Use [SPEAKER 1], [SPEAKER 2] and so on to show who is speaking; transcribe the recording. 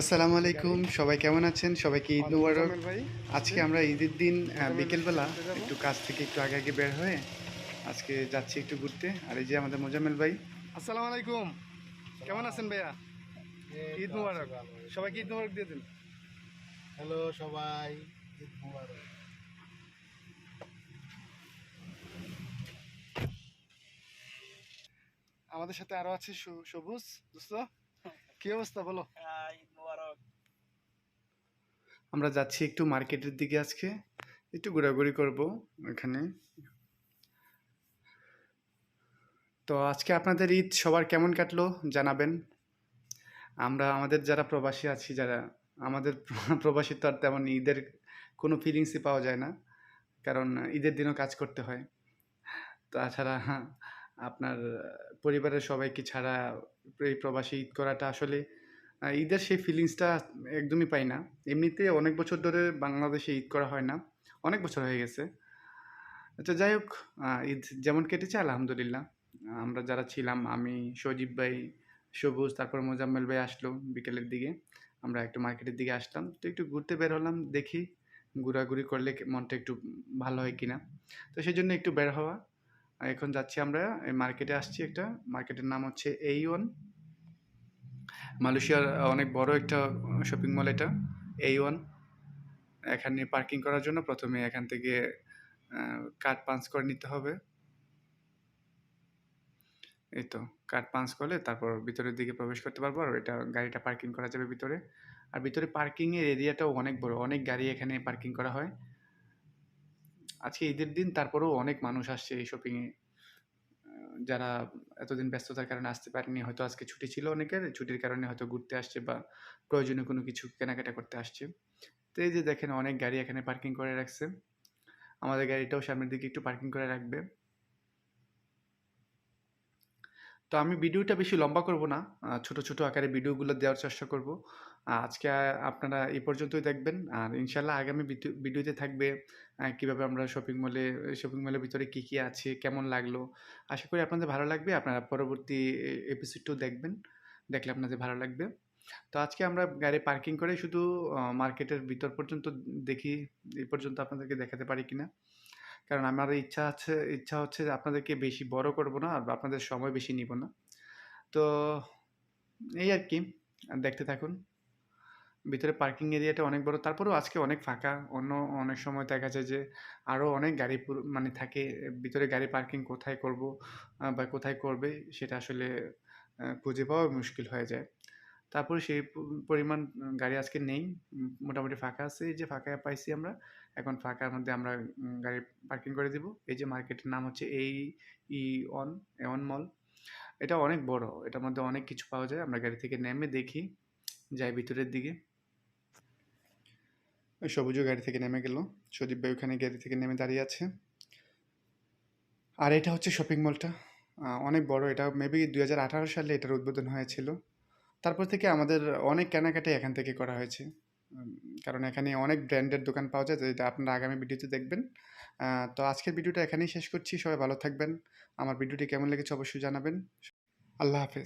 [SPEAKER 1] আসসালামু আলাইকুম সবাই কেমন আছেন? সবাইকে ঈদ মুবারক। আজকে আমরা ঈদের দিন বিকেলবেলা একটু কাজ থেকে একটু আগে আগে বের হয়ে আজকে যাচ্ছি একটু ঘুরতে। আর এই যে আমাদের মোজাম্মেল ভাই।
[SPEAKER 2] আসসালামু আলাইকুম। কেমন আছেন ভাইয়া? ঈদ মুবারক। সবাইকে ঈদ মুবারক দিয়ে দিন।
[SPEAKER 3] হ্যালো সবাই ঈদ মুবারক।
[SPEAKER 2] আমাদের সাথে আরও আছে সবুজ দোস্ত। কি অবস্থা বলো?
[SPEAKER 1] আমরা যাচ্ছি একটু মার্কেটের দিকে আজকে, একটু ঘোরাঘুরি করব এখানে তো আজকে আপনাদের ঈদ সবার কেমন কাটলো জানাবেন। আমরা, আমাদের যারা প্রবাসী আছি, যারা, আমাদের প্রবাসী তো আর তেমন ঈদের কোনো ফিলিংসই পাওয়া যায় না, কারণ ঈদের দিনও কাজ করতে হয়। তাছাড়া আপনার পরিবারের সবাইকে ছাড়া এই প্রবাসী ঈদ করাটা আসলে ঈদের সেই ফিলিংসটা একদমই পাই না। এমনিতে অনেক বছর ধরে বাংলাদেশে ঈদ করা হয় না। অনেক বছর হয়ে গেছে। আচ্ছা যাই হোক ঈদ যেমন কেটেছে, আলহামদুলিল্লাহ। আমরা যারা ছিলাম, আমি, সজীব ভাই, সবুজ, তারপর মোজাম্মেল ভাই আসলো বিকেলের দিকে। আমরা একটু মার্কেটের দিকে আসলাম। তো একটু ঘুরতে বের হলাম, দেখি ঘোরাঘুরি করলে মনটা একটু ভালো হয় কিনা। তো সেই জন্য একটু বের হওয়া। এখন যাচ্ছি আমরা মার্কেটে আসছি একটা। মার্কেটের নাম হচ্ছে এই ওয়ান মালয়েশিয়ার অনেক বড় একটা শপিং মল এটা এই ওয়ান এখানে পার্কিং করার জন্য প্রথমে এখান থেকে কার্ড পাঞ্চ করে নিতে হবে। এই তো কার্ড পাঞ্চ করলে তারপর ভিতরের দিকে প্রবেশ করতে পারব আর এটা, গাড়িটা পার্কিং করা যাবে ভিতরে। আর ভিতরে পার্কিংয়ের এরিয়াটাও অনেক বড়, অনেক গাড়ি এখানে পার্কিং করা হয়। আজকে ঈদের দিন, তারপরেও অনেক মানুষ আসছে এই শপিংয়ে যারা এতদিন ব্যস্ততার কারণে আসতে পারেনি, হয়তো আজকে ছুটি ছিল অনেকের, ছুটির কারণে হয়তো ঘুরতে আসছে বা প্রয়োজনীয় কোনো কিছু কেনাকাটা করতে আসছে। তো এই যে দেখেন, অনেক গাড়ি এখানে পার্কিং করে রাখছে। আমাদের গাড়িটাও সামনের দিকে একটু পার্কিং করে রাখবে। তো আমি ভিডিওটা বেশি লম্বা করব না। ছোট ছোট আকারে ভিডিওগুলো দেওয়ার চেষ্টা করব। আজকে আপনারা এ পর্যন্তই দেখবেন। আর ইনশাল্লাহ আগামী ভিডিও- ভিডিওতে থাকবে কীভাবে আমরা শপিং মলে শপিং মলের ভিতরে কি কি আছে, কেমন লাগল? আশা করি আপনাদের ভালো লাগবে। আপনারা পরবর্তী এপিসোডটাও দেখবেন। দেখলে আপনাদের ভালো লাগবে। তো আজকে আমরা গাড়ি পার্কিং করে শুধু মার্কেটের ভিতর পর্যন্ত দেখি, এই পর্যন্ত আপনাদেরকে দেখাতে পারি কিনা। কারণ আমার ইচ্ছা আছে, ইচ্ছা হচ্ছে যে আপনাদেরকে বেশি বড় করব না আর আপনাদের সময় বেশি নিব না। তো এই আর কি, দেখতে থাকুন। ভিতরে পার্কিং এরিয়াটা অনেক বড়, তারপরেও আজকে অনেক ফাঁকা। অন্য অনেক সময় দেখা যায় যে আরও অনেক গাড়ি মানে থাকে, ভিতরে গাড়ি পার্কিং কোথায় করব বা কোথায় করবে, সেটা আসলে খুঁজে পাওয়া মুশকিল হয়ে যায়। তারপরে সেই পরিমাণ গাড়ি আজকে নেই। মোটামুটি ফাঁকা আছে। এই যে ফাঁকা পাইছি আমরা, এখন ফাঁকার মধ্যে আমরা গাড়ি পার্কিং করে দিব। এই যে মার্কেটের নাম হচ্ছে এই ই অন এওন মল এটা অনেক বড়, এটার মধ্যে অনেক কিছু পাওয়া যায়। আমরা গাড়ি থেকে নেমে দেখি, যাই ভিতরের দিকে। ওই সবুজও গাড়ি থেকে নেমে গেল। সজীব ভাই ওখানে গাড়ি থেকে নেমে দাঁড়িয়ে আছে। আর এটা হচ্ছে শপিং মলটা অনেক বড়। এটা মেবি দুই হাজার আঠারো সালে এটার উদ্বোধন হয়েছিল। তারপর থেকে আমাদের অনেক কেনাকাটাই এখান থেকে করা হয়েছে। কারণ এখানে অনেক ব্র্যান্ডের দোকান পাওয়া যায় যেটা আপনারা আগামী ভিডিওতে দেখবেন। তো আজকের ভিডিওটা এখানেই শেষ করছি, সবাই ভালো থাকবেন। আমার ভিডিওটি কেমন লেগেছে অবশ্যই জানাবেন। আল্লাহ হাফেজ।